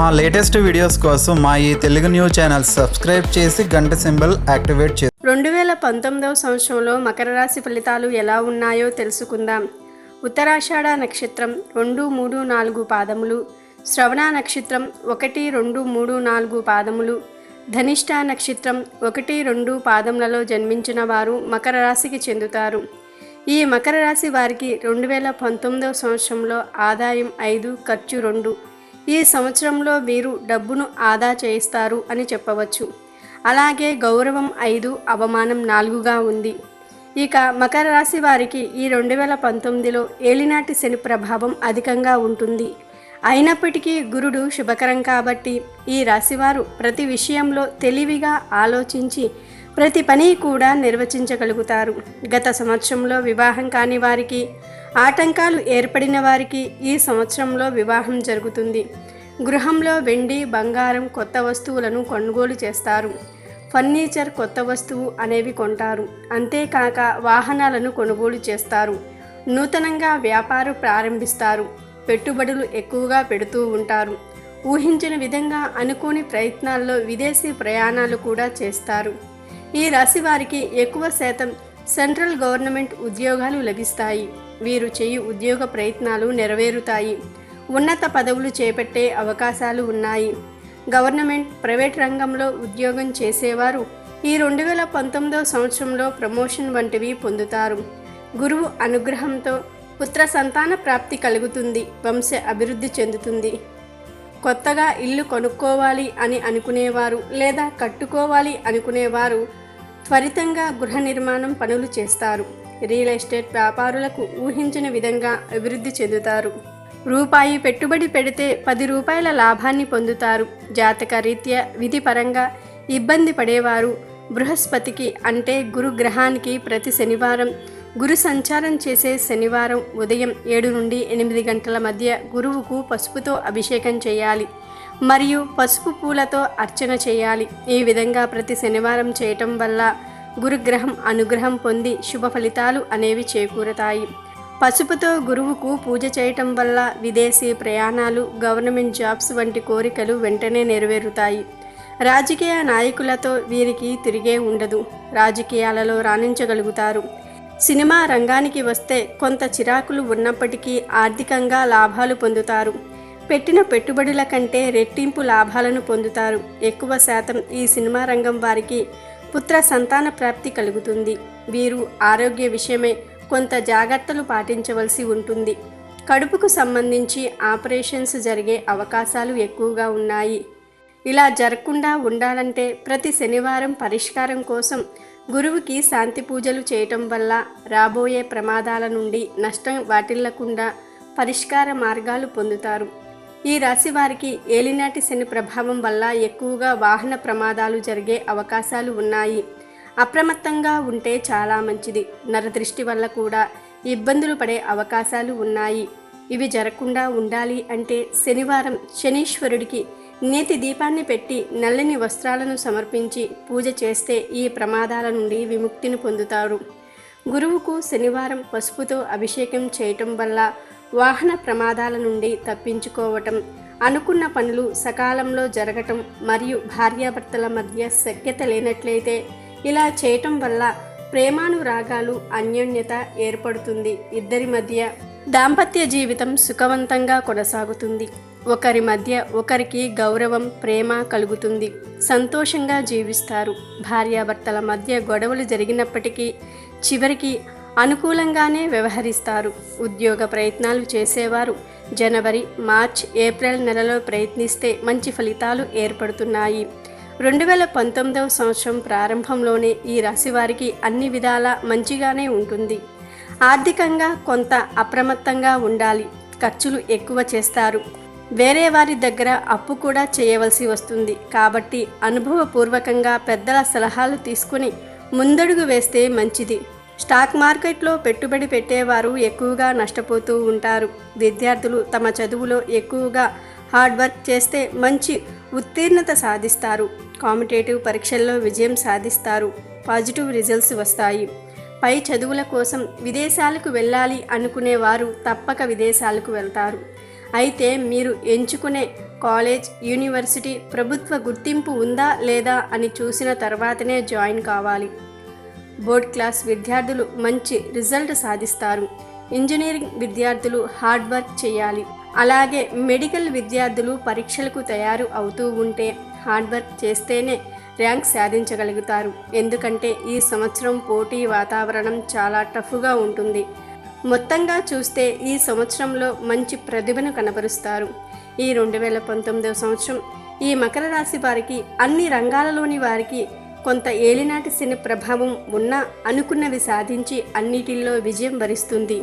మా latest videos కోసం మా ఈ తెలుగు న్యూస్ ఛానల్ సబ్స్క్రైబ్ చేసి గంట సింబల్ యాక్టివేట్ చేసి రెండు వేల పంతొమ్మిదవ సంవత్సరంలో మకర రాశి ఫలితాలు ఎలా ఉన్నాయో తెలుసుకుందాం. ఉత్తరాషాఢ నక్షత్రం రెండు మూడు నాలుగు పాదములు శ్రవణ నక్షత్రం ఒకటి రెండు మూడు నాలుగు పాదములు ధనిష్ట నక్షత్రం ఒకటి రెండు పాదములలో జన్మించిన వారు మకర రాశికి చెందుతారు. ఈ మకర రాశి వారికి రెండు వేల పంతొమ్మిదవ సంవత్సరంలో ఆదాయం ఐదు ఖర్చు రెండు. ఈ సంవత్సరంలో వీరు డబ్బును ఆదా చేయిస్తారు అని చెప్పవచ్చు. అలాగే గౌరవం ఐదు అవమానం నాలుగుగా ఉంది. ఇక మకర రాశి వారికి ఈ రెండు వేల పంతొమ్మిదిలో ఏలినాటి శని ప్రభావం అధికంగా ఉంటుంది. అయినప్పటికీ గురుడు శుభకరం కాబట్టి ఈ రాశివారు ప్రతి విషయంలో తెలివిగా ఆలోచించి ప్రతి పని కూడా నిర్వచించగలుగుతారు. గత సంవత్సరంలో వివాహం కాని వారికి ఆటంకాలు ఏర్పడిన వారికి ఈ సంవత్సరంలో వివాహం జరుగుతుంది. గృహంలో వెండి బంగారం కొత్త వస్తువులను కొనుగోలు చేస్తారు. ఫర్నిచర్ కొత్త వస్తువు అనేవి కొంటారు. అంతేకాక వాహనాలను కొనుగోలు చేస్తారు. నూతనంగా వ్యాపారం ప్రారంభిస్తారు. పెట్టుబడులు ఎక్కువగా పెడుతూ ఉంటారు. ఊహించిన విధంగా అనుకోని ప్రయత్నాల్లో విదేశీ ప్రయాణాలు కూడా చేస్తారు. ఈ రాశి వారికి ఎక్కువ శాతం సెంట్రల్ గవర్నమెంట్ ఉద్యోగాలు లభిస్తాయి. వీరు చేయు ఉద్యోగ ప్రయత్నాలు నెరవేరుతాయి. ఉన్నత పదవులు చేపట్టే అవకాశాలు ఉన్నాయి. గవర్నమెంట్ ప్రైవేట్ రంగంలో ఉద్యోగం చేసేవారు ఈ రెండు వేల పంతొమ్మిదవ సంవత్సరంలో ప్రమోషన్ వంటివి పొందుతారు. గురువు అనుగ్రహంతో పుత్ర సంతాన ప్రాప్తి కలుగుతుంది వంశ అభివృద్ధి చెందుతుంది. కొత్తగా ఇల్లు కొనుక్కోవాలి అని అనుకునేవారు లేదా కట్టుకోవాలి అనుకునేవారు త్వరితంగా గృహ నిర్మాణం పనులు చేస్తారు. రియల్ ఎస్టేట్ వ్యాపారులకు ఊహించిన విధంగా అభివృద్ధి చెందుతారు. రూపాయి పెట్టుబడి పెడితే పది రూపాయల లాభాన్ని పొందుతారు. జాతక రీత్యా విధిపరంగా ఇబ్బంది పడేవారు. బృహస్పతికి అంటే గురు గ్రహానికి ప్రతి శనివారం గురు సంచారం చేసే శనివారం ఉదయం ఏడు నుండి ఎనిమిది గంటల మధ్య గురువుకు పసుపుతో అభిషేకం చేయాలి. మరియు పసుపు పూలతో అర్చన చేయాలి. ఈ విధంగా ప్రతి శనివారం చేయటం వల్ల గురుగ్రహం అనుగ్రహం పొంది శుభ ఫలితాలు అనేవి చేకూరతాయి. పసుపుతో గురువుకు పూజ చేయటం వల్ల విదేశీ ప్రయాణాలు గవర్నమెంట్ జాబ్స్ వంటి కోరికలు వెంటనే నెరవేరుతాయి. రాజకీయ నాయకులతో వీరికి తిరిగే ఉండదు. రాజకీయాలలో రాణించగలుగుతారు. సినిమా రంగానికి వస్తే కొంత చిరాకులు ఉన్నప్పటికీ ఆర్థికంగా లాభాలు పొందుతారు. పెట్టిన పెట్టుబడుల కంటే రెట్టింపు లాభాలను పొందుతారు. ఎక్కువ శాతం ఈ సినిమా రంగం వారికి పుత్ర సంతాన ప్రాప్తి కలుగుతుంది. వీరు ఆరోగ్య విషయమే కొంత జాగ్రత్తలు పాటించవలసి ఉంటుంది. కడుపుకు సంబంధించి ఆపరేషన్స్ జరిగే అవకాశాలు ఎక్కువగా ఉన్నాయి. ఇలా జరగకుండా ఉండాలంటే ప్రతి శనివారం పరిష్కారం కోసం గురువుకి శాంతి పూజలు చేయటం వల్ల రాబోయే ప్రమాదాల నుండి నష్టం వాటిల్లకుండా పరిష్కార మార్గాలు పొందుతారు. ఈ రాశి వారికి ఏలినాటి శని ప్రభావం వల్ల ఎక్కువగా వాహన ప్రమాదాలు జరిగే అవకాశాలు ఉన్నాయి. అప్రమత్తంగా ఉంటే చాలా మంచిది. నరదృష్టి వల్ల కూడా ఇబ్బందులు పడే అవకాశాలు ఉన్నాయి. ఇవి జరగకుండా ఉండాలి అంటే శనివారం శనీశ్వరుడికి నేతి దీపాన్ని పెట్టి నల్లని వస్త్రాలను సమర్పించి పూజ చేస్తే ఈ ప్రమాదాల నుండి విముక్తిని పొందుతారు. గురువుకు శనివారం పసుపుతో అభిషేకం చేయటం వల్ల వాహన ప్రమాదాల నుండి తప్పించుకోవటం అనుకున్న పనులు సకాలంలో జరగటం మరియు భార్యాభర్తల మధ్య శక్యత లేనట్లయితే ఇలా చేయటం వల్ల ప్రేమానురాగాలు అన్యోన్యత ఏర్పడుతుంది ఇద్దరి మధ్య. దాంపత్య జీవితం సుఖవంతంగా కొనసాగుతుంది. ఒకరి మధ్య ఒకరికి గౌరవం ప్రేమ కలుగుతుంది. సంతోషంగా జీవిస్తారు. భార్యాభర్తల మధ్య గొడవలు జరిగినప్పటికీ చివరికి అనుకూలంగానే వ్యవహరిస్తారు. ఉద్యోగ ప్రయత్నాలు చేసేవారు. జనవరి మార్చ్ ఏప్రిల్ నెలలో ప్రయత్నిస్తే మంచి ఫలితాలు ఏర్పడుతున్నాయి. రెండు వేల పంతొమ్మిదవ సంవత్సరం ప్రారంభంలోనే ఈ రాశి వారికి అన్ని విధాలా మంచిగానే ఉంటుంది. ఆర్థికంగా కొంత అప్రమత్తంగా ఉండాలి. ఖర్చులు ఎక్కువ చేస్తారు. వేరే వారి దగ్గర అప్పు కూడా చేయవలసి వస్తుంది. కాబట్టి అనుభవపూర్వకంగా పెద్దల సలహాలు తీసుకుని ముందడుగు వేస్తే మంచిది. స్టాక్ మార్కెట్లో పెట్టుబడి పెట్టేవారు ఎక్కువగా నష్టపోతూ ఉంటారు. విద్యార్థులు తమ చదువులో ఎక్కువగా హార్డ్ వర్క్ చేస్తే మంచి ఉత్తీర్ణత సాధిస్తారు. కాంపిటేటివ్ పరీక్షల్లో విజయం సాధిస్తారు. పాజిటివ్ రిజల్ట్స్ వస్తాయి. పై చదువుల కోసం విదేశాలకు వెళ్ళాలి అనుకునేవారు తప్పక విదేశాలకు వెళ్తారు. అయితే మీరు ఎంచుకునే కాలేజ్ యూనివర్సిటీ ప్రభుత్వ గుర్తింపు ఉందా లేదా అని చూసిన తర్వాతనే జాయిన్ కావాలి. బోర్డ్ క్లాస్ విద్యార్థులు మంచి రిజల్ట్ సాధిస్తారు. ఇంజనీరింగ్ విద్యార్థులు హార్డ్ వర్క్ చేయాలి. అలాగే మెడికల్ విద్యార్థులు పరీక్షలకు తయారు అవుతూ ఉంటే హార్డ్ వర్క్ చేస్తేనే ర్యాంక్ సాధించగలుగుతారు. ఎందుకంటే ఈ సంవత్సరం పోటీ వాతావరణం చాలా టఫ్గా ఉంటుంది. మొత్తంగా చూస్తే ఈ సంవత్సరంలో మంచి ప్రతిభను కనబరుస్తారు. ఈ రెండు వేల పంతొమ్మిదవ సంవత్సరం ఈ మకర రాశి వారికి అన్ని రంగాలలోని వారికి కొంత ఏలినాటి శని ప్రభావం ఉన్నా అనుకున్నవి సాధించి అన్నిటిల్లో విజయం వరిస్తుంది.